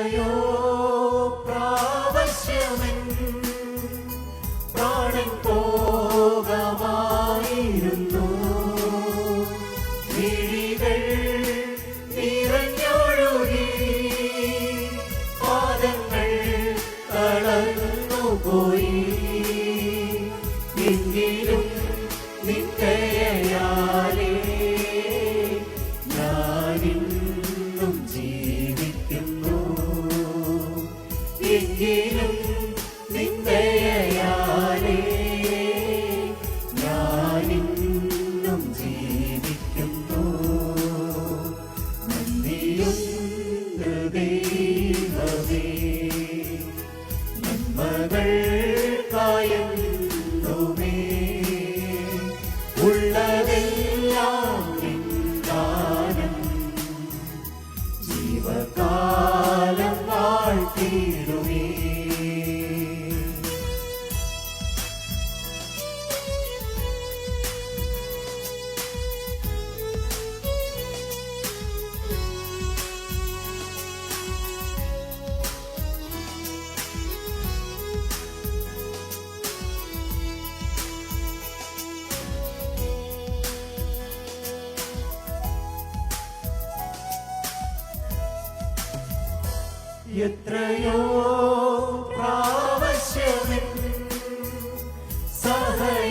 എത്രയോ പ്രാവശ്യമൻ പ്രാണൻ പോകമായിരുന്നു വിഴികൾ നിറഞ്ഞൊഴുകി പാദങ്ങൾ തളർന്നുപോയി. എങ്കിലും എത്രയോ പ്രാവശ്യമിൽ സഹയാത്രികനായി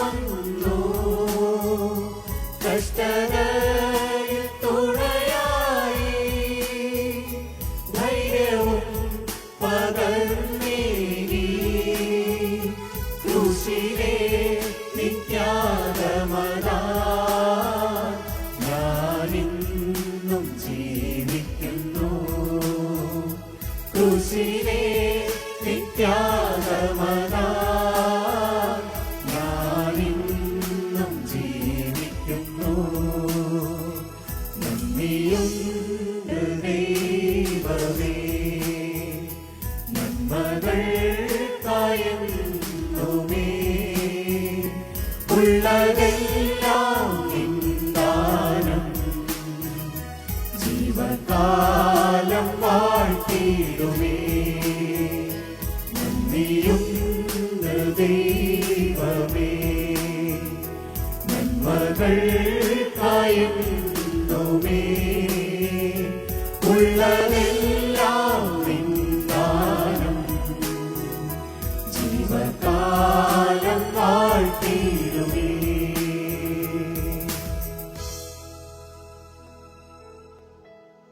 വന്നു. കഷ്ടതയിൽ നന്മകൾ കായുന്നുമേ ഉള്ളതെല്ലാം നിന്ദാനം ജീവകാലം വാഴ്ത്തിയിടുമേ. നന്ദിയും ദൈവമേ.